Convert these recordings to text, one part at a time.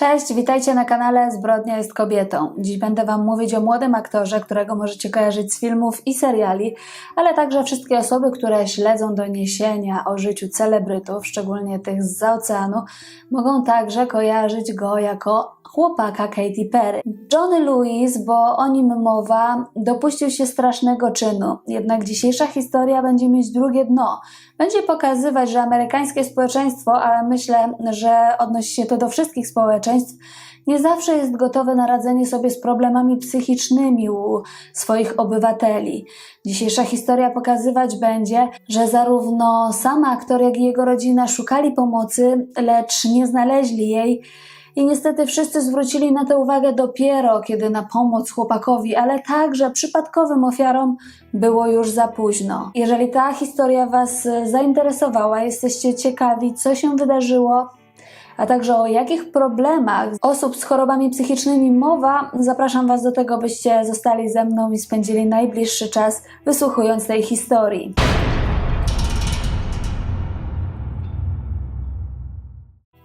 Cześć, witajcie na kanale Zbrodnia jest kobietą. Dziś będę Wam mówić o młodym aktorze, którego możecie kojarzyć z filmów i seriali, ale także wszystkie osoby, które śledzą doniesienia o życiu celebrytów, szczególnie tych z oceanu, mogą także kojarzyć go jako chłopaka Katy Perry. Johnny Lewis, bo o nim mowa, dopuścił się strasznego czynu. Jednak dzisiejsza historia będzie mieć drugie dno. Będzie pokazywać, że amerykańskie społeczeństwo, ale myślę, że odnosi się to do wszystkich społeczeństw, nie zawsze jest gotowe na radzenie sobie z problemami psychicznymi u swoich obywateli. Dzisiejsza historia pokazywać będzie, że zarówno sam aktor, jak i jego rodzina szukali pomocy, lecz nie znaleźli jej. I niestety wszyscy zwrócili na to uwagę dopiero, kiedy na pomoc chłopakowi, ale także przypadkowym ofiarom było już za późno. Jeżeli ta historia Was zainteresowała, jesteście ciekawi, co się wydarzyło, a także o jakich problemach osób z chorobami psychicznymi mowa, zapraszam Was do tego, byście zostali ze mną i spędzili najbliższy czas wysłuchując tej historii.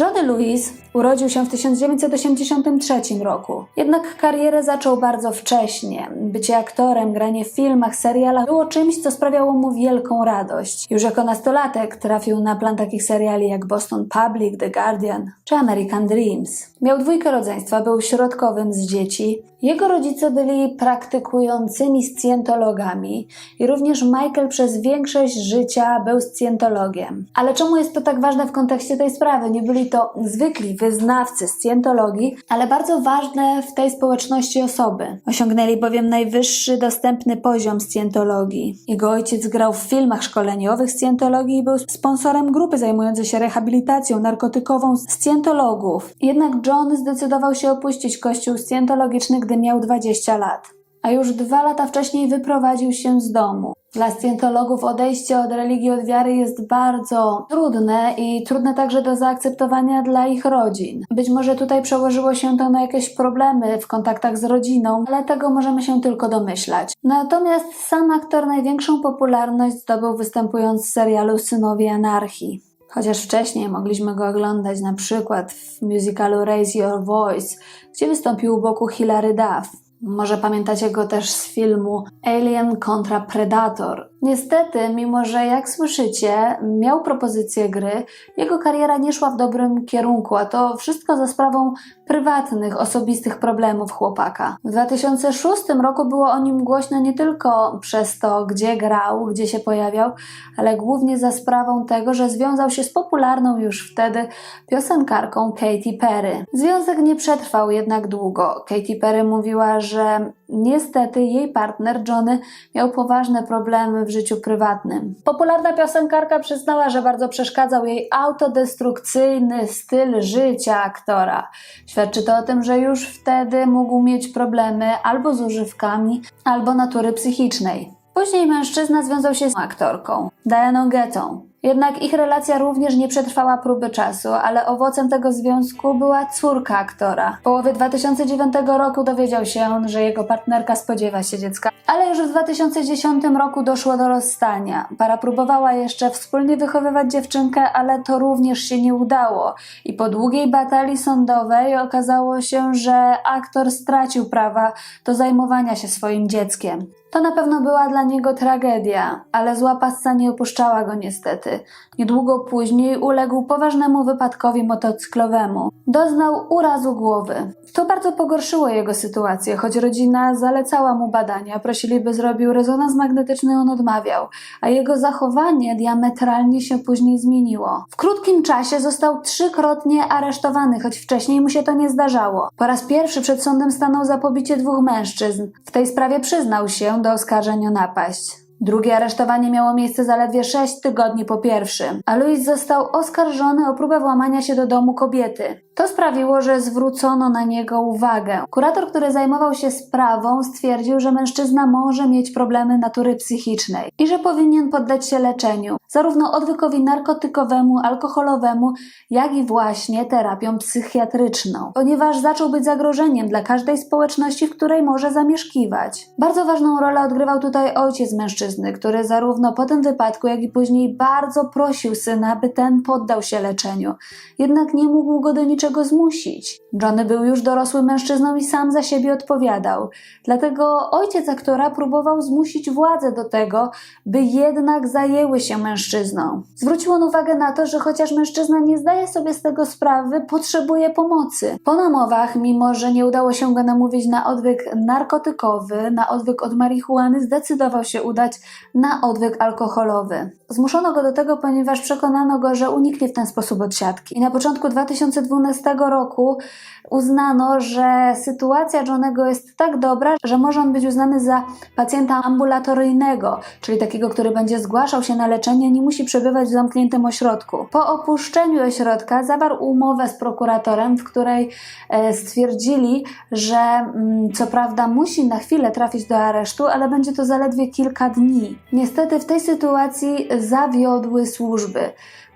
Johnny Lewis urodził się w 1983 roku. Jednak karierę zaczął bardzo wcześnie. Bycie aktorem, granie w filmach, serialach było czymś, co sprawiało mu wielką radość. Już jako nastolatek trafił na plan takich seriali jak Boston Public, The Guardian czy American Dreams. Miał dwójkę rodzeństwa, był środkowym z dzieci. Jego rodzice byli praktykującymi scjentologami i również Michael przez większość życia był scjentologiem. Ale czemu jest to tak ważne w kontekście tej sprawy? Nie byli to zwykli wyznawcy scjentologii, ale bardzo ważne w tej społeczności osoby. Osiągnęli bowiem najwyższy dostępny poziom scjentologii. Jego ojciec grał w filmach szkoleniowych scjentologii i był sponsorem grupy zajmującej się rehabilitacją narkotykową scjentologów. Jednak John zdecydował się opuścić kościół scjentologiczny, gdy miał 20 lat. A już dwa lata wcześniej wyprowadził się z domu. Dla scjentologów odejście od religii, od wiary jest bardzo trudne i trudne także do zaakceptowania dla ich rodzin. Być może tutaj przełożyło się to na jakieś problemy w kontaktach z rodziną, ale tego możemy się tylko domyślać. Natomiast sam aktor największą popularność zdobył występując w serialu Synowie Anarchii. Chociaż wcześniej mogliśmy go oglądać na przykład w musicalu Raise Your Voice, gdzie wystąpił u boku Hilary Duff. Może pamiętacie go też z filmu Alien kontra Predator. Niestety, mimo że jak słyszycie, miał propozycję gry, jego kariera nie szła w dobrym kierunku, a to wszystko za sprawą prywatnych, osobistych problemów chłopaka. W 2006 roku było o nim głośno nie tylko przez to, gdzie grał, gdzie się pojawiał, ale głównie za sprawą tego, że związał się z popularną już wtedy piosenkarką Katy Perry. Związek nie przetrwał jednak długo. Katy Perry mówiła, że niestety jej partner Johnny miał poważne problemy w życiu prywatnym. Popularna piosenkarka przyznała, że bardzo przeszkadzał jej autodestrukcyjny styl życia aktora. Świadczy to o tym, że już wtedy mógł mieć problemy albo z używkami, albo natury psychicznej. Później mężczyzna związał się z aktorką, Dianą Getą. Jednak ich relacja również nie przetrwała próby czasu, ale owocem tego związku była córka aktora. W połowie 2009 roku dowiedział się, że jego partnerka spodziewa się dziecka, ale już w 2010 roku doszło do rozstania. Para próbowała jeszcze wspólnie wychowywać dziewczynkę, ale to również się nie udało. I po długiej batalii sądowej okazało się, że aktor stracił prawa do zajmowania się swoim dzieckiem. To na pewno była dla niego tragedia, ale zła nie opuszczała go niestety. Niedługo później uległ poważnemu wypadkowi motocyklowemu. Doznał urazu głowy. To bardzo pogorszyło jego sytuację, choć rodzina zalecała mu badania, prosili by zrobił rezonans magnetyczny, on odmawiał, a jego zachowanie diametralnie się później zmieniło. W krótkim czasie został trzykrotnie aresztowany, choć wcześniej mu się to nie zdarzało. Po raz pierwszy przed sądem stanął za pobicie dwóch mężczyzn. W tej sprawie przyznał się do oskarżeń o napaść. Drugie aresztowanie miało miejsce zaledwie 6 tygodni po pierwszym, a Louis został oskarżony o próbę włamania się do domu kobiety. To sprawiło, że zwrócono na niego uwagę. Kurator, który zajmował się sprawą, stwierdził, że mężczyzna może mieć problemy natury psychicznej i że powinien poddać się leczeniu, zarówno odwykowi narkotykowemu, alkoholowemu, jak i właśnie terapią psychiatryczną, ponieważ zaczął być zagrożeniem dla każdej społeczności, w której może zamieszkiwać. Bardzo ważną rolę odgrywał tutaj ojciec mężczyzny, który zarówno po tym wypadku, jak i później bardzo prosił syna, by ten poddał się leczeniu. Jednak nie mógł go do niczego niczego zmusić. Johnny był już dorosłym mężczyzną i sam za siebie odpowiadał. Dlatego ojciec aktora próbował zmusić władze do tego, by jednak zajęły się mężczyzną. Zwrócił on uwagę na to, że chociaż mężczyzna nie zdaje sobie z tego sprawy, potrzebuje pomocy. Po namowach, mimo że nie udało się go namówić na odwyk narkotykowy, na odwyk od marihuany, zdecydował się udać na odwyk alkoholowy. Zmuszono go do tego, ponieważ przekonano go, że uniknie w ten sposób od siatki. I na początku 2012 roku uznano, że sytuacja Johnego jest tak dobra, że może on być uznany za pacjenta ambulatoryjnego, czyli takiego, który będzie zgłaszał się na leczenie, nie musi przebywać w zamkniętym ośrodku. Po opuszczeniu ośrodka zawarł umowę z prokuratorem, w której e, stwierdzili, że mm, co prawda musi na chwilę trafić do aresztu, ale będzie to zaledwie kilka dni. Niestety w tej sytuacji zawiodły służby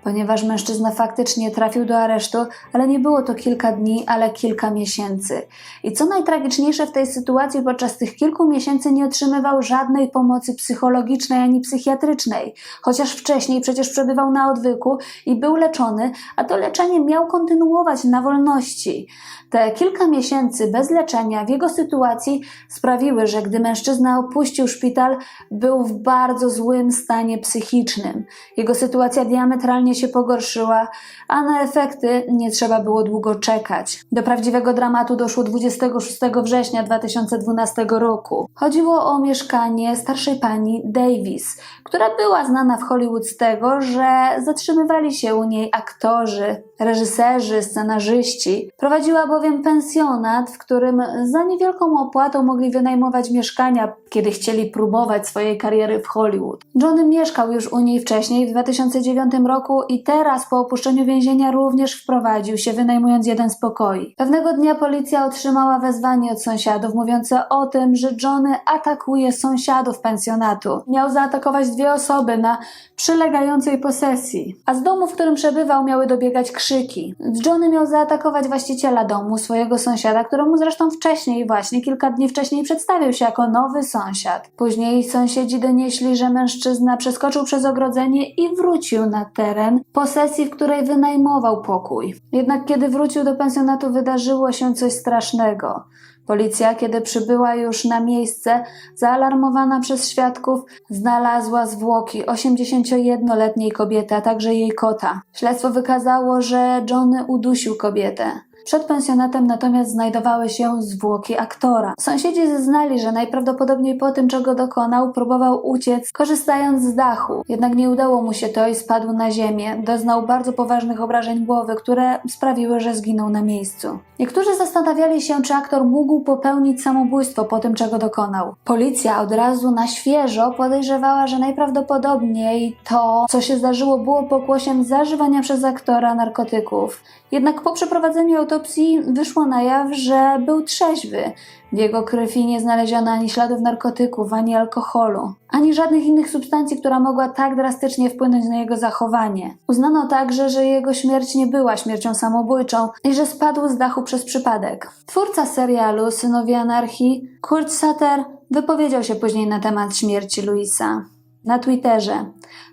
ponieważ mężczyzna faktycznie trafił do aresztu, ale nie było to kilka dni, ale kilka miesięcy. I co najtragiczniejsze w tej sytuacji, podczas tych kilku miesięcy nie otrzymywał żadnej pomocy psychologicznej ani psychiatrycznej, chociaż wcześniej przecież przebywał na odwyku i był leczony, a to leczenie miał kontynuować na wolności. Te kilka miesięcy bez leczenia w jego sytuacji sprawiły, że gdy mężczyzna opuścił szpital, był w bardzo złym stanie psychicznym. Jego sytuacja diametralnie się pogorszyła, a na efekty nie trzeba było długo czekać. Do prawdziwego dramatu doszło 26 września 2012 roku. Chodziło o mieszkanie starszej pani Davis, która była znana w Hollywood z tego, że zatrzymywali się u niej aktorzy, reżyserzy, scenarzyści. Prowadziła bowiem pensjonat, w którym za niewielką opłatą mogli wynajmować mieszkania, kiedy chcieli próbować swojej kariery w Hollywood. Johnny mieszkał już u niej wcześniej, w 2009 roku i teraz po opuszczeniu więzienia również wprowadził się, wynajmując jeden z pokoi. Pewnego dnia policja otrzymała wezwanie od sąsiadów mówiące o tym, że Johnny atakuje sąsiadów pensjonatu. Miał zaatakować dwie osoby na przylegającej posesji, a z domu, w którym przebywał, miały dobiegać krzyki. Johnny miał zaatakować właściciela domu, swojego sąsiada, któremu zresztą wcześniej, właśnie kilka dni wcześniej przedstawił się jako nowy sąsiad. Później sąsiedzi donieśli, że mężczyzna przeskoczył przez ogrodzenie i wrócił na teren posesji, w której wynajmował pokój. Jednak kiedy wrócił do pensjonatu, wydarzyło się coś strasznego. Policja, kiedy przybyła już na miejsce, zaalarmowana przez świadków, znalazła zwłoki 81-letniej kobiety, a także jej kota. Śledztwo wykazało, że Johnny udusił kobietę. Przed pensjonatem natomiast znajdowały się zwłoki aktora. Sąsiedzi zeznali, że najprawdopodobniej po tym, czego dokonał, próbował uciec, korzystając z dachu. Jednak nie udało mu się to i spadł na ziemię. Doznał bardzo poważnych obrażeń głowy, które sprawiły, że zginął na miejscu. Niektórzy zastanawiali się, czy aktor mógł popełnić samobójstwo po tym, czego dokonał. Policja od razu na świeżo podejrzewała, że najprawdopodobniej to, co się zdarzyło, było pokłosiem zażywania przez aktora narkotyków. Jednak po przeprowadzeniu autopsji wyszło na jaw, że był trzeźwy. W jego krwi nie znaleziono ani śladów narkotyków, ani alkoholu, ani żadnych innych substancji, która mogła tak drastycznie wpłynąć na jego zachowanie. Uznano także, że jego śmierć nie była śmiercią samobójczą i że spadł z dachu przez przypadek. Twórca serialu Synowie Anarchii, Kurt Sutter, wypowiedział się później na temat śmierci Louisa. Na Twitterze.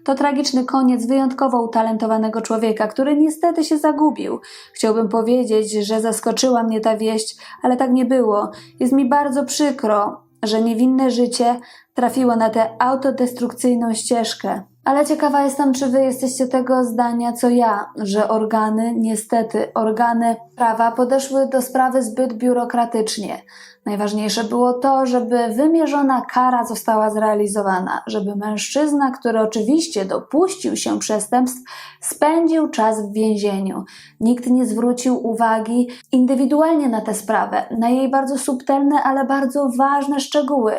To tragiczny koniec wyjątkowo utalentowanego człowieka, który niestety się zagubił. Chciałbym powiedzieć, że zaskoczyła mnie ta wieść, ale tak nie było. Jest mi bardzo przykro, że niewinne życie trafiło na tę autodestrukcyjną ścieżkę. Ale ciekawa jestem, czy wy jesteście tego zdania, co ja, że organy, niestety, organy prawa podeszły do sprawy zbyt biurokratycznie. Najważniejsze było to, żeby wymierzona kara została zrealizowana, żeby mężczyzna, który oczywiście dopuścił się przestępstw, spędził czas w więzieniu. Nikt nie zwrócił uwagi indywidualnie na tę sprawę, na jej bardzo subtelne, ale bardzo ważne szczegóły,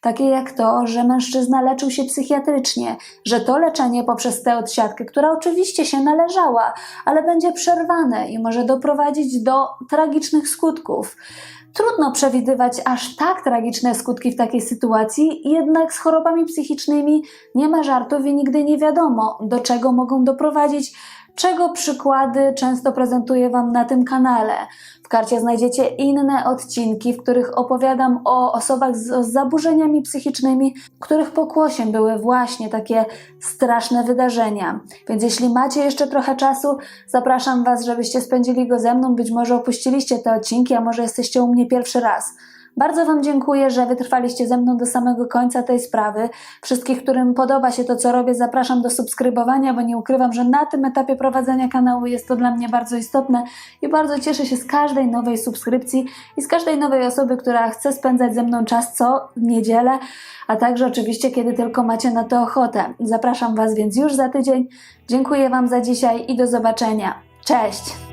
takie jak to, że mężczyzna leczył się psychiatrycznie, że to leczenie poprzez tę odsiadkę, która oczywiście się należała, ale będzie przerwane i może doprowadzić do tragicznych skutków. Trudno przewidywać aż tak tragiczne skutki w takiej sytuacji, jednak z chorobami psychicznymi nie ma żartów i nigdy nie wiadomo, do czego mogą doprowadzić czego przykłady często prezentuję Wam na tym kanale. W karcie znajdziecie inne odcinki, w których opowiadam o osobach z, z zaburzeniami psychicznymi, których pokłosiem były właśnie takie straszne wydarzenia. Więc jeśli macie jeszcze trochę czasu, zapraszam Was, żebyście spędzili go ze mną. Być może opuściliście te odcinki, a może jesteście u mnie pierwszy raz. Bardzo Wam dziękuję, że wytrwaliście ze mną do samego końca tej sprawy. Wszystkich, którym podoba się to, co robię, zapraszam do subskrybowania, bo nie ukrywam, że na tym etapie prowadzenia kanału jest to dla mnie bardzo istotne i bardzo cieszę się z każdej nowej subskrypcji i z każdej nowej osoby, która chce spędzać ze mną czas co niedzielę, a także oczywiście, kiedy tylko macie na to ochotę. Zapraszam Was więc już za tydzień. Dziękuję Wam za dzisiaj i do zobaczenia. Cześć!